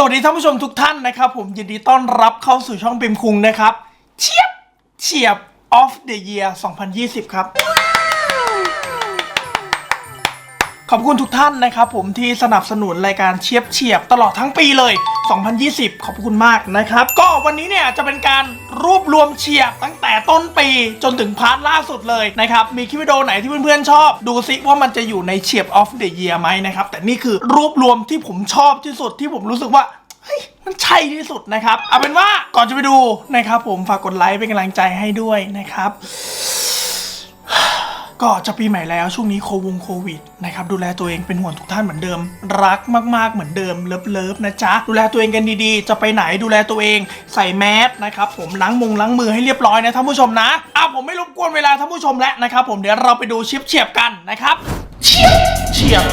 สวัสดีท่านผู้ชมทุกท่านนะครับผมยินดีต้อนรับเข้าสู่ช่องปิมคุงนะครับ เชียบเฉียบ of the year 2020 ครับ ขอบคุณทุกท่านนะครับผมที่สนับสนุนรายการเชียบเฉียบตลอดทั้งปีเลย 2020 ขอบคุณมากนะครับ ก็วันนี้เนี่ยจะเป็นการรวบรวมเฉียบตั้งแต่ต้นปีจนถึงพาร์ทล่าสุดเลยนะครับ มีคลิปวิดีโอไหนที่เพื่อนๆชอบ ดูซิว่ามันจะอยู่ในเฉียบ of the year ไหมนะครับ แต่นี่คือรวบรวมที่ผมชอบที่สุดที่ผมรู้สึกว่ามันใช่ที่สุดนะครับ เอาเป็นว่าก่อนจะไปดูนะครับผมฝากกดไลค์เป็นกำลังใจให้ด้วยนะครับ ก็จะปีใหม่แล้วช่วงนี้โควงโควิดนะครับดูแลตัวเองเป็นห่วงทุกท่านเหมือนเดิม รักมากๆเหมือนเดิมเลิฟเลิฟๆนะจ๊ะดูแลตัวเองกันดีๆ จะไปไหนดูแลตัวเองใส่แมสนะครับผมล้างมงล้างมือให้เรียบร้อยนะท่านผู้ชมนะอะผมไม่รบกวนเวลาท่านผู้ชมแล้วนะครับผมเดี๋ยวเราไปดูชียบเฉียบกันนะครับเฉียบเฉียบ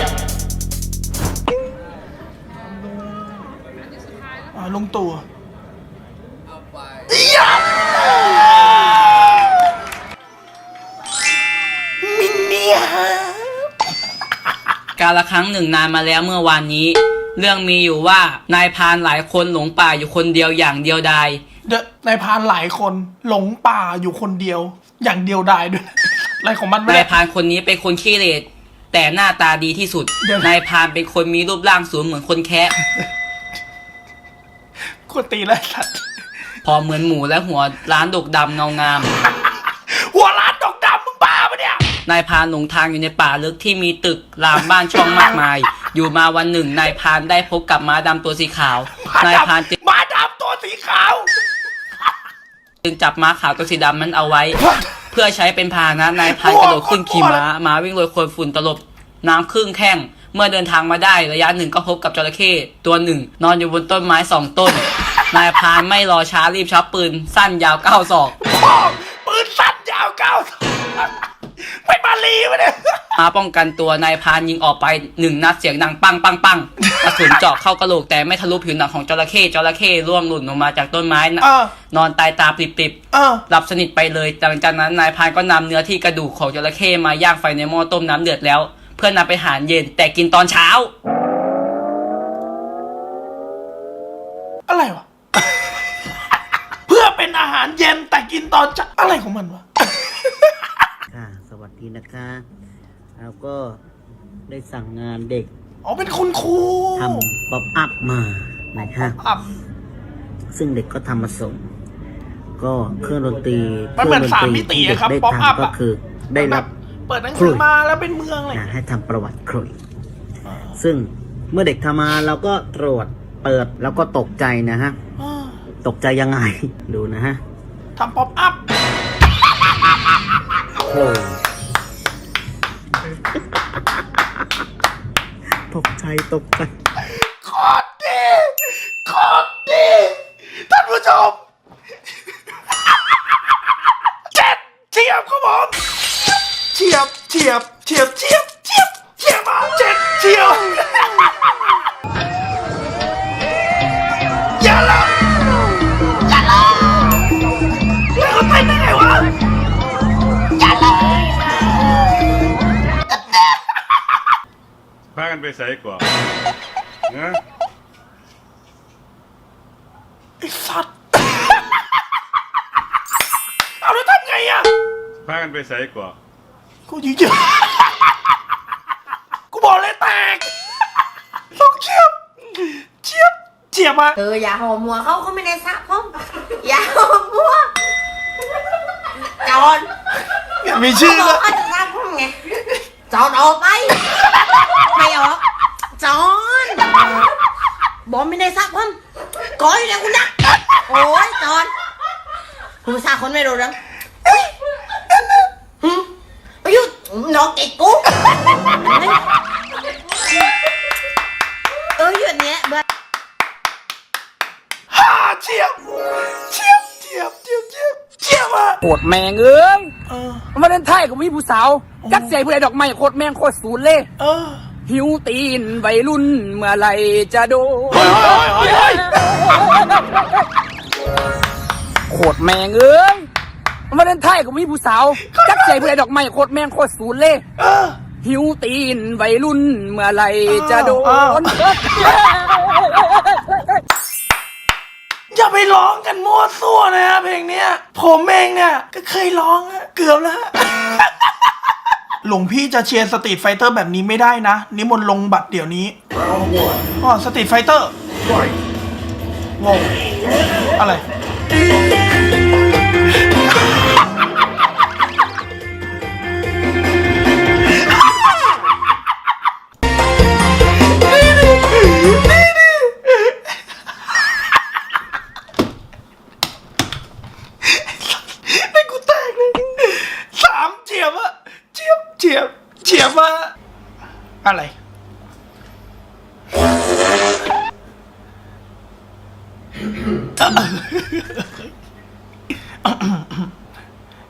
ลงตัว กาละครั้งหนึ่งนานมาแล้วเมื่อวานนี้ เรื่องมีอยู่ว่านายพรานหลายคนหลงป่าอยู่คนเดียวอย่างเดียวดายเดอะนายพรานหลายคนหลงป่าอยู่คนเดียว อย่างเดียวดายด้วย อะไรของมันแม่นายพรานคนนี้เป็นคนขี้เหร่แต่หน้าตาดีที่สุดเดี๋ยวนะ นายพรานเป็นคนมีรูปร่างสูงเหมือนคนแคะกดตีแล้วสัตว์พอเหมือนหมูและหัวร้านดกดำเงางาม หัวล้านดอกดำมึงบ้าปะเนี่ย นายพรานหลงทางอยู่ในป่าลึกที่มีตึกรามบ้านช่องมากมาย อยู่มาวันหนึ่ง นายพรานได้พบกับม้าดำตัวสีขาว นายพรานจึงหมาดำตัวสีขาว จึงจับม้าขาวตัวสีดำนั้นเอาไว้ เพื่อใช้เป็นพาหนะนายพรานกระโดดขึ้นขี่ม้าม้าวิ่งโรยโคลนฝุ่นตลบน้ำครึ่งแข้งเมื่อเดินทางมาได้ระยะหนึ่งก็พบกับจระเข้ตัวหนึ่ง นอนอยู่บนต้นไม้สองต้น นายพรานไม่รอช้ารีบชับปืนสั้นยาวเก้าศอกพ่อปืนสั้น ยาวเก้าไม่มาลีวะเนี่ยมาป้องกันตัวนายพรานยิงออกไปหนึ่งนัดเสียงดังปังปังปังกระสุนเจาะเข้ากระโหลกแต่ไม่ทะลุผิวหนังของจระเข้จระเข้ร่วงหล่นลงมาจากต้นไม้นะเออนอนตายตาปริบๆเออหลับสนิทไปเลยหลังจากนั้นนายพรานก็นำเนื้อที่กระดูกของจระเข้มาย่างไฟในหม้อต้มน้ำเดือดแล้ว เพื่อนำไปหารเย็นแต่กินตอนเช้า อะไรวะ เพื่อเป็นอาหารเย็นแต่กินตอนเช้าอะไรของมันวะค่ะ สวัสดีนะคะเราก็ได้สั่งงานเด็กอ๋อเป็นคุณครูทำป๊อปอัพมานะคะอับซึ่งเด็กก็ทำมาส่ง ก็เครื่องดนตรีมันเหมือนครื่งสามตมิติที่เด็อะกครับได้ pop up ทำก็อะ คือได้รับเปิดหนังสือมาแล้วเป็นเมืองเลย นะให้ทำประวัติครุย ซึ่งเมื่อเด็กทำมาเราก็ตรวจเปิดแล้วก็ตกใจนะฮะอ่าตกใจยังไง ดูนะฮะทำป๊อปอัพโอ้โห ตกใจตกใจโคตรดีโคตรดีท่านผู้ชมเจ็ดเฉียบครับผมเฉียบเฉียบเฉียบเฉียบเฉียบเฉียบมาเจ็ดเฉียบากันไปใส่กว่านะไอ้สัตว์ เอาแล้วทำไงอะพากันไปใส่กว่ากูยิงเยอะกูบอกเลยแตกต้องเชียบเชียบเชียบมาเอออย่าหอมหัวเขาเขาไม่ได้สระผมอย่าหอมหัวจอนอย่ามีชื่อเขาบเลอกยเขาจะสระผมไงจอนออกไป ไม่ออกจอนบอกไม่ได้สระผมก้อยเลยคุณนะโอ้ยจอนคุณสระคนไม่รู้เรื่องหึไปหยุดนอกเก็กกูเออหยุดเนี้ยเบิร์ฮ่าเชียบเชียบเชียบเชียบเชียบเชียบมาโคตรแมงเอ้ยเออมาเล่นไทยกับมีผู้สาว จักใส่ผู้ใดดอกไม้โคตรแมงโคตรศูนย์เลยเออ หิวตีนวัยรุ่นเมื่อไหรจะโดนเฮ้ยเฮ้ยเฮ้ยเฮ้ยโคตรแมงเอ้ยมาเล่นไทยกับมีผู้สาวจักใส่ผู้ใดดอกไม้โคตรแมงโคตรศูนย์เลยเออหิวตีนวัยรุ่นเมื่อไหรจะโดอ้าวนตรสั่วนะฮะเพลงเนี้ย ผมเองเนี่ยก็เคยร้องอะเกือบแล้วฮะ หลวงพี่จะเชียร์สตรีทไฟเตอร์แบบนี้ไม่ได้นะ นิมนต์ลงบัตรเดี๋ยวนี้อ๋อสตรีทไฟเตอร์งงอะไร ฉียบเฉียบว่าอะอะไร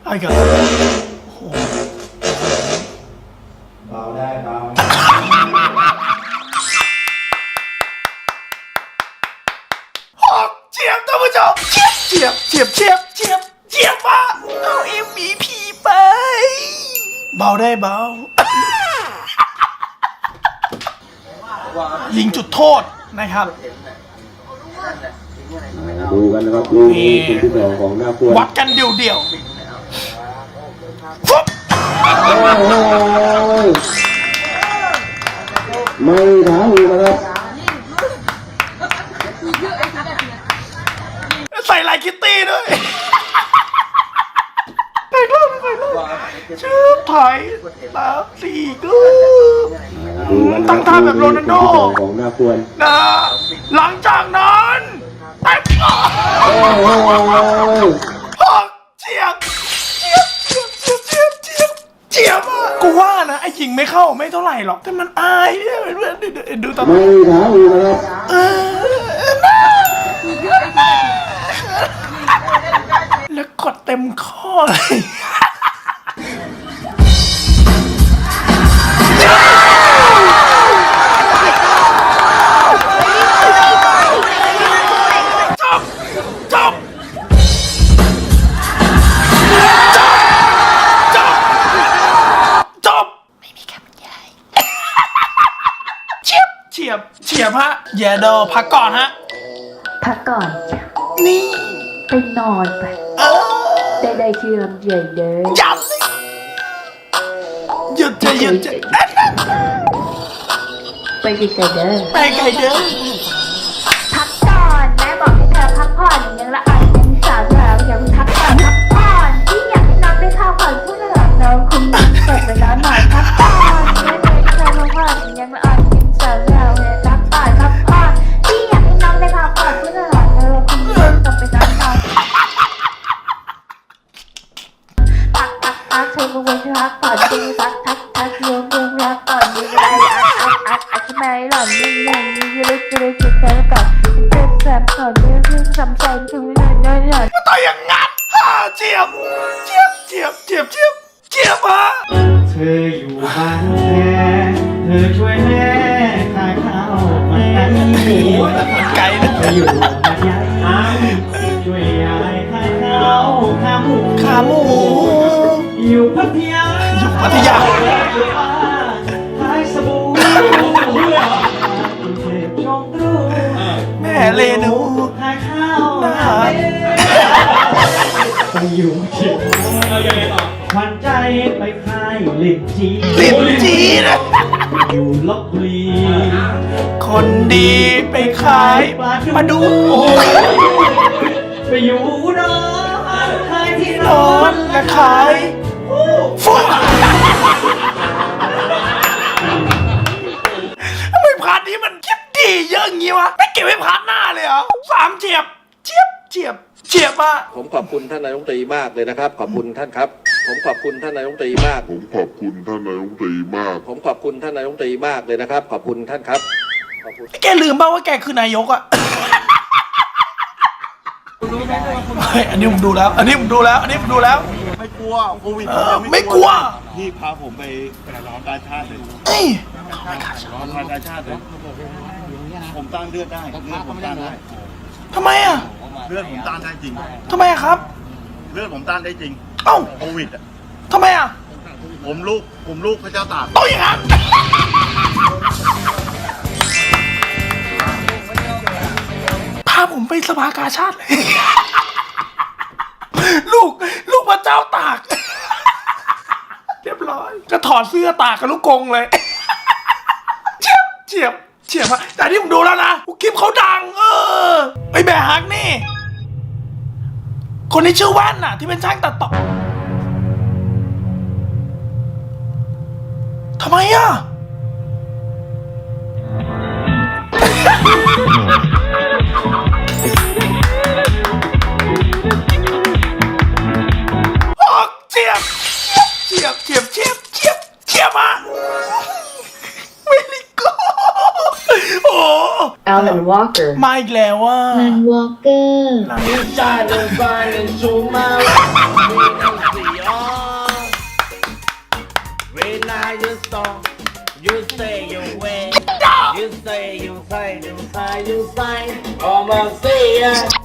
อะไรกัน เบาได้เบา ยิงจุดโทษนะครับดูกันนะครับลูกนี้คนที่สองของหน้าควรวัดกันเดี่ยวเดี่ยวๆฟุ๊บโอ้โหไม่ถามอีกนะครับใส่ลายคิตตี้ด้วยไปรอบไปรอบชื่อถอยสามสี่กลูกดูกันนะ ตั้งท่าแบบโรนัลโดคนที่สองของหน้าควรนะหลังจากนั้นแต่งต่อโอ้โหหอกเจียบเจียบเจียบเจียบเจียบเจียบเจียบอะกูว่านะไอ้ยิงไม่เข้าไม่เท่าไหร่หรอกแต่มันอายเนี่ยเพื่อนๆดูตอนไม่ถามอีกนะครับเออนะแล้วกดเต็มข้อเลย ฮะแย่ดอพักก่อนฮะ พักก่อนจ้ะนี่ไปนอนไปเออได้ได้ชื่อลำใหญ่เลยยันเลยหยุดจะหยุดจะไปไกลๆเด้อไปไกลเด้อ ไกลนะเธอยู่ช่วยยายขายข้าวขาหมูขาหมูอยู่พัทยาอยู่พัทยาขายสบู่แม่เลนูขาข้าวน่าไปอยู่เชียงขวัญใจไปขายลิ้นจีลิ้นจีนะ อยู่ลบบุรีคนดีไปขายมาดูไปอยู่อุดรขายที่นนออนนและขายฟุ้งทำไมพาร์ทนี้มันคิดดีเยอะอย่างงี้วะไม่เก็บไว้พาร์ทหน้าเลยเหรอสามเจียบเจียบเจียบเจี ยบอะผมขอบคุณท่านนายกรัฐมนตรีมากเลยนะครับ ขอบคุณท่านครับ ผมขอบคุณท่านนายกรัฐมนตรีมาก ผมขอบคุณท่านนายกรัฐมนตรีมาก ผมขอบคุณท่านนายกรัฐมนตรีมากเลยนะครับ ขอบคุณท่านครับขอบคุณแกลืมบ้าว่าแกคือนายกอะเฮ้ยอันนี้ผมดูแล้ว อันนี้ผมดูแล้ว อันนี้ผมดูแล้ว ไม่กลัวโควิดเออไม่กลัว พี่พาผมไปร้องการชาติเลยเฮ้ยร้องการชาติเลยผมต้านเลือดได้เลือดผมต้านได้ทำไมอะ เลือดผมต้านได้จริง ทำไมอะครับ เลือดผมต้านได้จริงเอ้าโควิดอะทำไมอะผมลูกผมลูกพระเจ้าตากต้องอย่างนั้น พาผมไปสภากาชาติเลยเจ้าตาก เรียบร้อยก็ถอดเสื้อตากกับลูกกรงเลย เฉียบเฉียบเฉียบอะแต่ที่ผมดูแล้วนะคลิปเขาดัง เออไอแบกฮักนี่ คนที่ชื่อว่นน่ะ ที่เป็นช่างตัดต่อทำไมอะ ออกเจียเจียบเจียบเจียบเจียบ Alan Walker มาอีกแล้วว่า Alan Walker เวลา you song you say you way you say you say you say you say ออกมาเ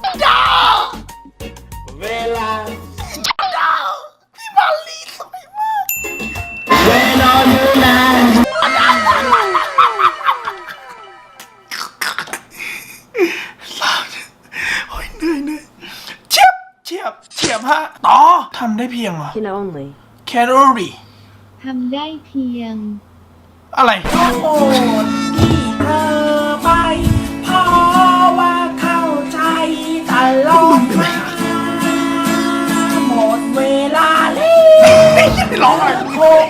ต่อทำได้เพียงเหรอ Can only calorie ทำได้เพียง อะไรโปรดที่เธอไปเพราะว่าเข้าใจตลอดมาหมดเวลาแล้วร้องอะไรคง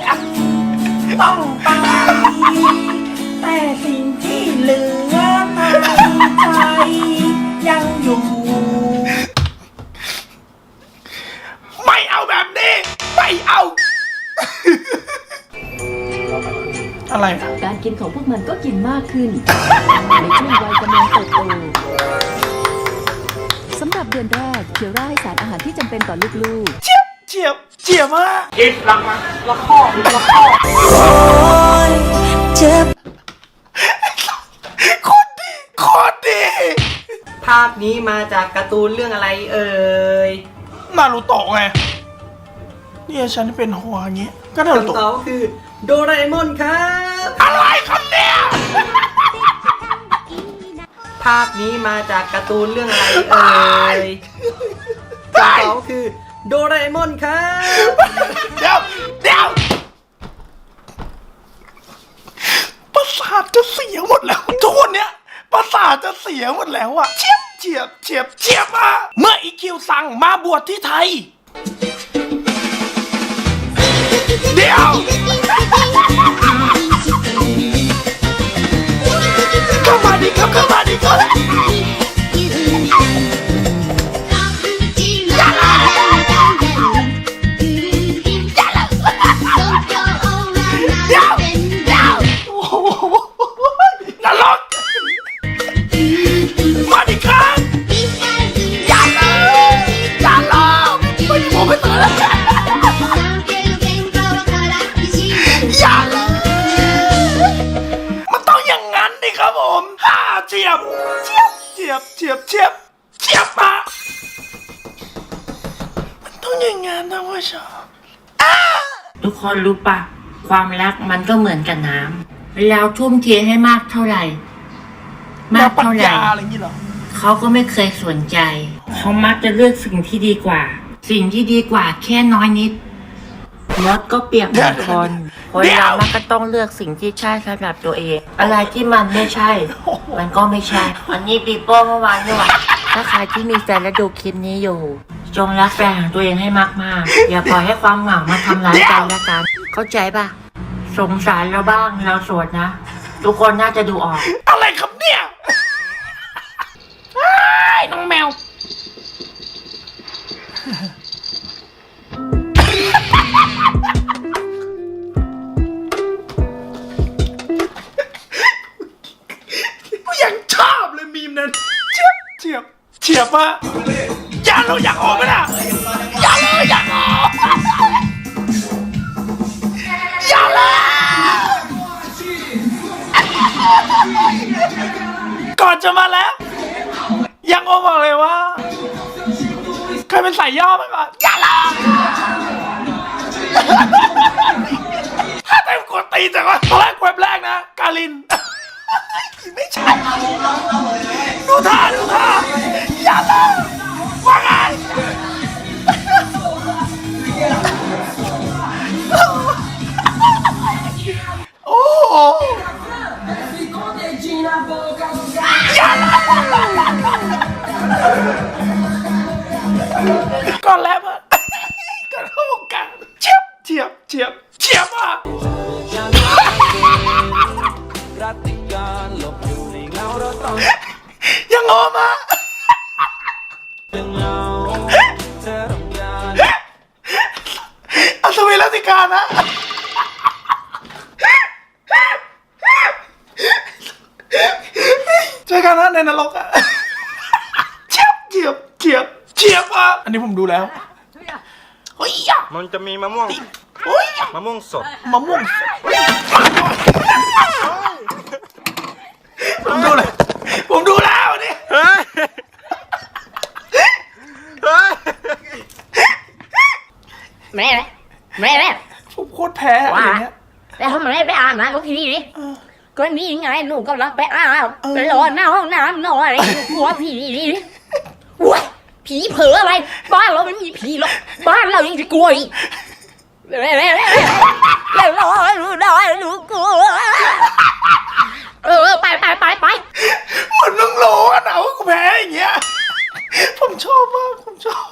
ต้องไป แต่สิ่งที่เหลือในใจยังอยู่ ไม่เอา อะไรอะการกินของพวกมันก็กินมากขึ้น ในช่วงวัยกำลังเติบโตสำหรับเดือนแรกเคียวร่าให้สารอาหารที่จำเป็นต่อลูกๆเฉียบเฉียบเฉียบฮะโอ้ยเจ็บโคตรดีโคตรดี ภาพนี้มาจากการ์ตูนเรื่องอะไรเอ่ย นารูโตะไง เนี่ยฉันเป็นหัวอย่างงี้ก็นารูคำตโตะอบคือโดราเอมอนครับอะไรครับเนี่ยภาพนี้มาจากการ์ตูนเรื่องอะไรเอ่ยคำตอบคือโดราเอมอนครับเดี๋ยวเดี๋ยวประสาทจะเสียหมดแล้วทุกวันเนี้ยประสาทจะเสียหมดแล้วอะเฉียบเฉียบเฉียบเฉียบมาเมื่ออีคิวสั่งมาบวชที่ไทย เดี๋ยวเข้ามาดิ ต้องอย่างนั้นนะว่าชอบทุกคนรู้ปะความรักมันก็เหมือนกับน้ำเราทุ่มเทให้มากเท่าไหร่ มากปัญเท่าไหร่ญาอะไรอย่างงี้เหรอเขาก็ไม่เคยสนใจ เขามักจะเลือกสิ่งที่ดีกว่า สิ่งที่ดีกว่าแค่น้อยนิดมดก็เปรียบเหมือนคนคนเดี๋ยวเรามักก็ต้องเลือกสิ่งที่ใช่สำหรับตัวเอง อะไรที่มันไม่ใช่ มันก็ไม่ใช่ อันนี้ปีโป้เมื่อวานด้วยถ้าใครที่มีแฟนและดูคลิปนี้อยู่ จงรักแฟนของตัวเองให้มากๆ อย่าปล่อยให้ความเหงามาทำร้ายกันและกัน เข้าใจปะสงสารเราบ้างเราโสดนะ ทุกคนน่าจะดูออก อะไรครับเนี่ยไอ้ายน้องแมว กูยังชอบเลยมีมนั้น เฉียบเฉียบเฉียบมาอย่าเราอยากออก จะมาแล้ว ยังโอบอกเลยว่า เคยเป็นสายย่อไหมก่อน อันนี้ผมดูแล้วเฮ้ยอะมันจะมีมะม่วงเฮ้ยอะมะม่วงสดมะม่วงผมดูเลยผมดูแล้วอันนี่เฮ้ยเฮ้ยแม่แม่แม่ผมโคตรแพ้อะไรอย่างเงี้ยแล้วทำไมไม่ไปอ่านมาลูกทีนี้ก็นี่ไงหนูกำลังไปอ่านไปรอหน้าห้องน้ำหน่อยกลัวผีดิว้ย ผีเผลออะไร บ้านเราไม่มีผีหรอกบ้านเรายังจะกลัวอีกเร็วเร็วเร็วเร็วรอหนูได้กลัวเออไปไปไปไปเหมือนมึงโหลกันะว่ากูแพ้อย่างเงี้ยผมชอบมากผมชอบ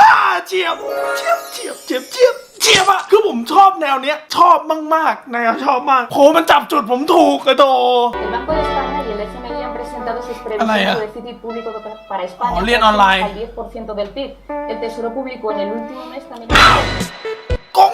อ่าเจี๊ยบเจี๊ยบเจี๊ยบเจี๊ยบเจียบเจียบอะคือผมชอบแนวเนี้ย ชอบมากๆนะครับชอบมากโหมันจับจุดผมถูกกระโด El Banco de España y el FMI han presentado sus previsiones de déficit público para España lien próximas online. al 10% del PIB. El Tesoro Público en el último mes también ก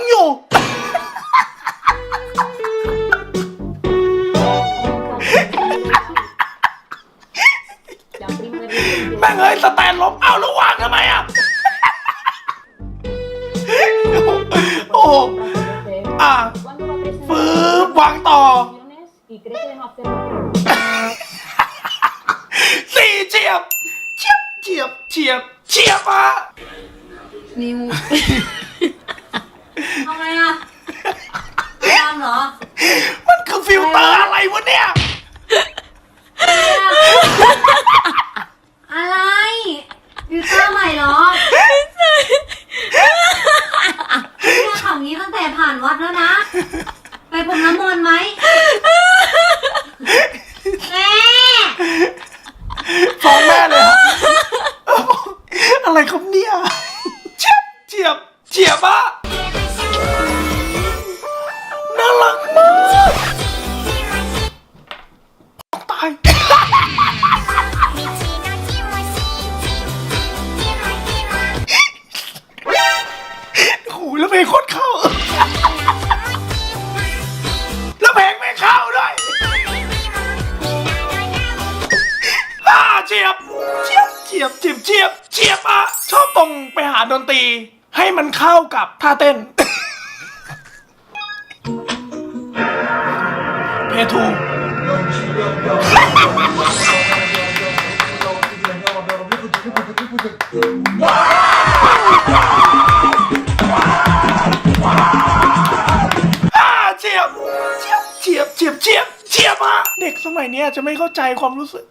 เด็กสมัยเนี้ยจะไม่เข้าใจความรู้สึก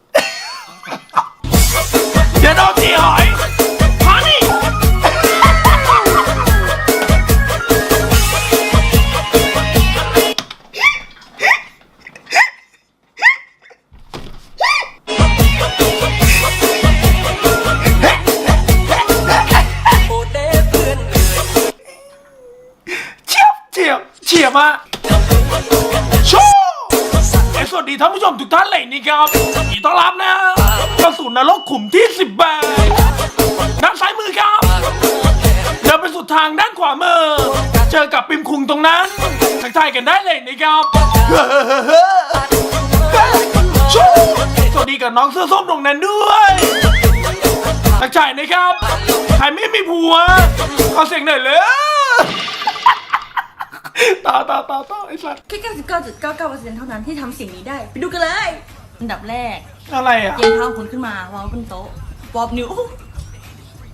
เดี๋ยวโดนตีหอยมานี่เจียบเจียบเจียบอะโชว์เอ้ย สวัสดีท่านผู้ชมทุกท่านเลยนี่ครับยินดีต้อนรับนะกระสุนนรกขุมที่สิบแปด้านซ้ายมือครับ เดินไปสุดทางด้านขวามือ เจอกับปิมคุงตรงนั้นทักทายกันได้เลยนะครับสวัสดีกับน้องเสื้อส้มตรงนั้นด้วยทักทายนะครับ ใครไม่มีผัวขอเสียงหน่อยเลย ต่อต่อต่อต่อไอ้สัสแค่99.99%เท่านั้นที่ทำสิ่งนี้ได้ ไปดูกันเลย อันดับแรกอะไรอะ เย็นเท้าคุณขึ้นมาวางไว้บนโต๊ะบอบนิ้ว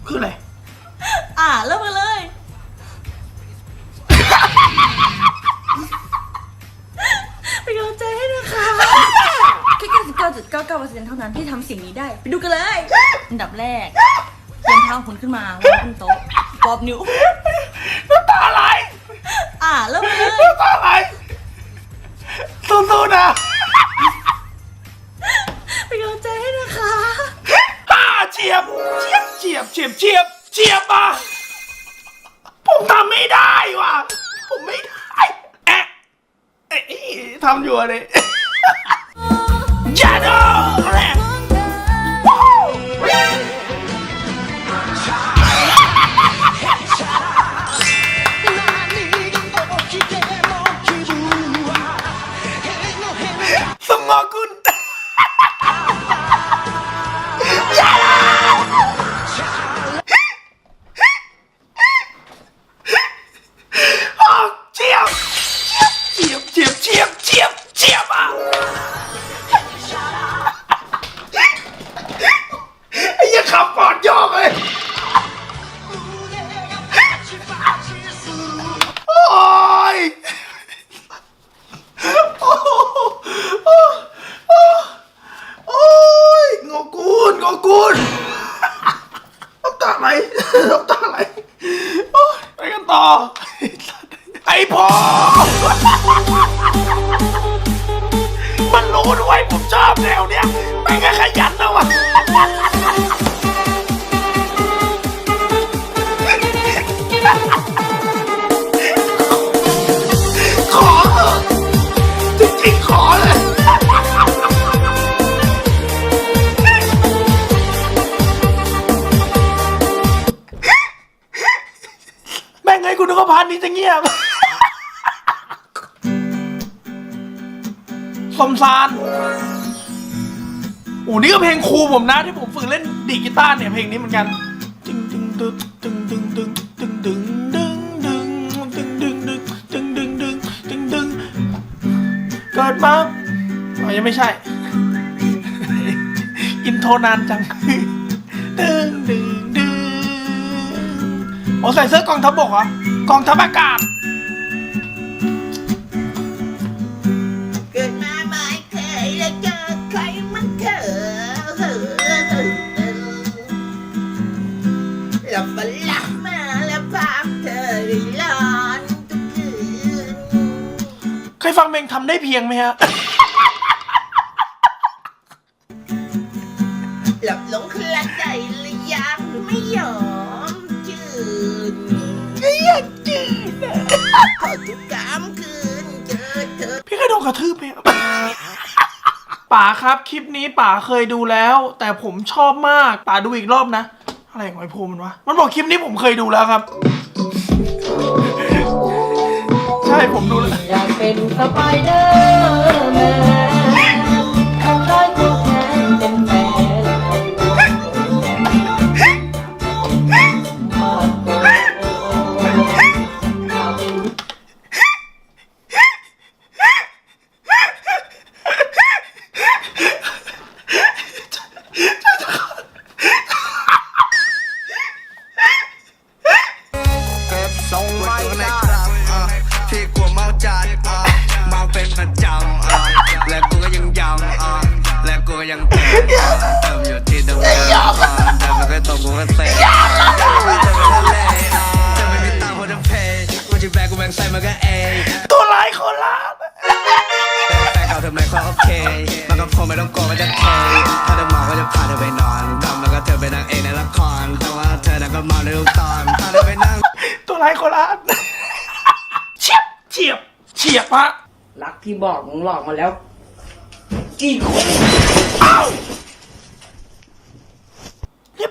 คืออะไร อ่าเริ่มกันเลย เป็นกำลังใจให้นะคะแค่99.99%เท่านั้นที่ทำสิ่งนี้ได้ ไปดูกันเลย อันดับแรกเย็นเท้าคุณขึ้นมาวางไว้บนโต๊ะบอบนิ้ว น้ำตาไหล อ่าเริ่มกันเลยน้ำตาไหลสู้ๆนะเป็นกำลังใจให้นะคะ อ่าเจียบเจียบเจียบเจียบเจียบเจียบอะผมทำไม่ได้ว่ะ ผมไม่ได้แอะเอ๊ะทำอยู่อะไรอย่าดูแหละ ลงครูผมนะที่ผมฝึกเล่นดีดกีตาร์เนี่ยเพลงนี้เหมือนกันตึงตึงตึงตึงตึงตึงตึงตึงตึงตึงตึงตึงตึงตึงตึงตึงตึงตึงเกิดมาอ๋อยังไม่ใช่ อินโทรนานจังตึงตึงตึงอ๋อใส่เสื้อกองทัพบกเหรอกองทัพอากาศ เพลงทำได้เพียงไหมฮะหลับหลงคลาใจและยังไม่ยอมจืดอยากจืดพอทุกกามคืนเจอเธอพี่เคยโดนกระทืบไหมครับป๋าครับคลิปนี้ป๋าเคยดูแล้ว แต่ผมชอบมากป๋าดูอีกรอบนะ อะไรของไอ้ภูมิมันวะมันบอกคลิปนี้ผมเคยดูแล้วครับ ใช่ผมดูแล้ว อยากเป็นสไปเดอร์แมน นก็เองตัวร้ายโคราชแฟนเก่าเธอไม่ค่อโอเค มันก็คงไม่ต้องกลัวว่าจะเทถ้าเธอเมาก็จะพาเธอไปนอนทำแล้วก็เธอเป็นนางเอกในละคร แต่ว่าเธอนั้นก็มาในทุกตอนพาเธอไปนั่ง ตัวร้ายโคราชเฉียบเฉียบเฉียบฮะรักที่บอกมึงหลอกมาแล้วกี่คนอ้าว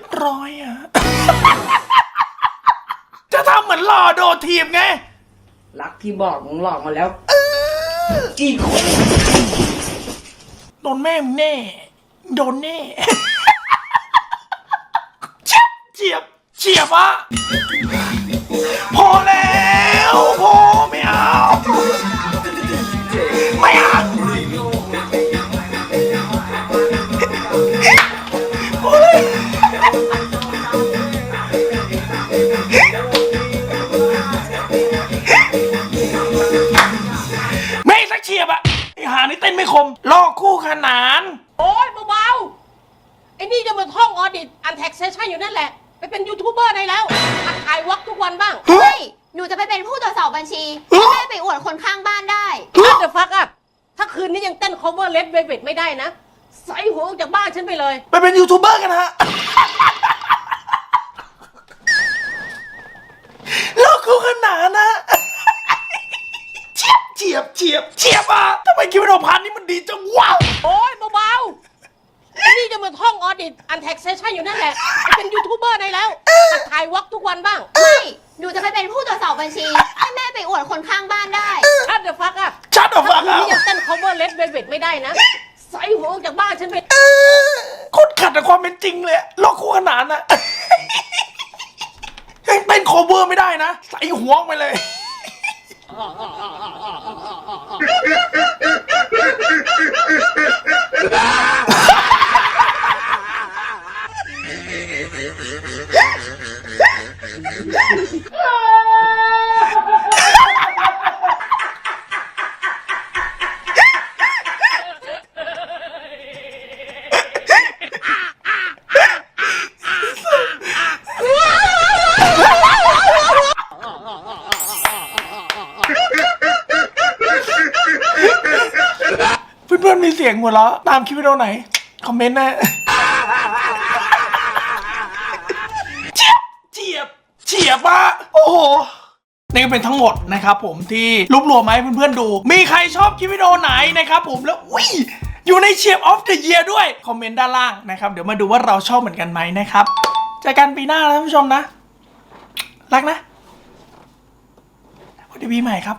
รียบร้อยอะจะทำเหมือนหล่อโดดทีมไง รักที่บอกมึงหลอกมาแล้วกี่คนโดนแม่มึงแน่ โดนแน่ เฉียบเฉียบเฉียบอะ อยู่นั่นแหละ ไปเป็นยูทูบเบอร์ได้แล้วหัดถ่ายวอล์กทุกวันบ้างเฮ้ย หนูจะไปเป็นผู้ตรวจสอบบัญชีให้แม่ไปอวดคนข้างบ้านได้ ถ้าเดอะฟักอะถ้าคืนนี้ยังเต้น cover Red Velvet ไม่ได้นะใส่หัวออกจากบ้านฉันไปเลย ไปเป็นยูทูบเบอร์กันฮะลอกคู่ขนานนะ เฉียบเฉียบเฉียบเฉียบอะทำไมคิวโดพันนี่มันดีจังวะโอ้ยเบาๆ ไอ้นี่จะมาท่องออดิตอันแท็กเซชันอยู่นั่นแหละไปเป็นยูทูบเบอร์ได้แล้วหัดถ่ายวอล์กทุกวันบ้างเฮ้ยหนูจะไปเป็นผู้ตรวจสอบบัญชี ให้แม่ไปอวดคนข้างบ้านได้ถ้าเดอะฟักอะชัดออกถ้ามาคืนแล้วนี้ยังเต้น cover Red Velvet ไม่ได้นะใส่หัวออกจากบ้านฉันไปโคตรขัดกับความเป็นจริงเลยลอกคู่ขนานอะยังเป็นโคเวอร์ไม่ได้นะใส่หัวออกไปเลยเเพื่อนๆมีเสียงหัวเราะตามคลิปวิดีโอไหน คอมเมนต์นะ เฉียบเฉียบเฉียบอะโอ้โห นี่เป็นทั้งหมดนะครับผมที่รวบรวมมาให้เพื่อนๆดู มีใครชอบคลิปวิดีโอไหนนะครับผมแล้วอุ้ยอยู่ในเชียร์ออฟเดอะเยียด้วย คอมเมนต์ด้านล่างนะครับ เดี๋ยวมาดูว่าเราชอบเหมือนกันไหมนะครับเจอกันปีหน้านะท่านผู้ชมนะ รักนะวันดีปีใหม่ครับ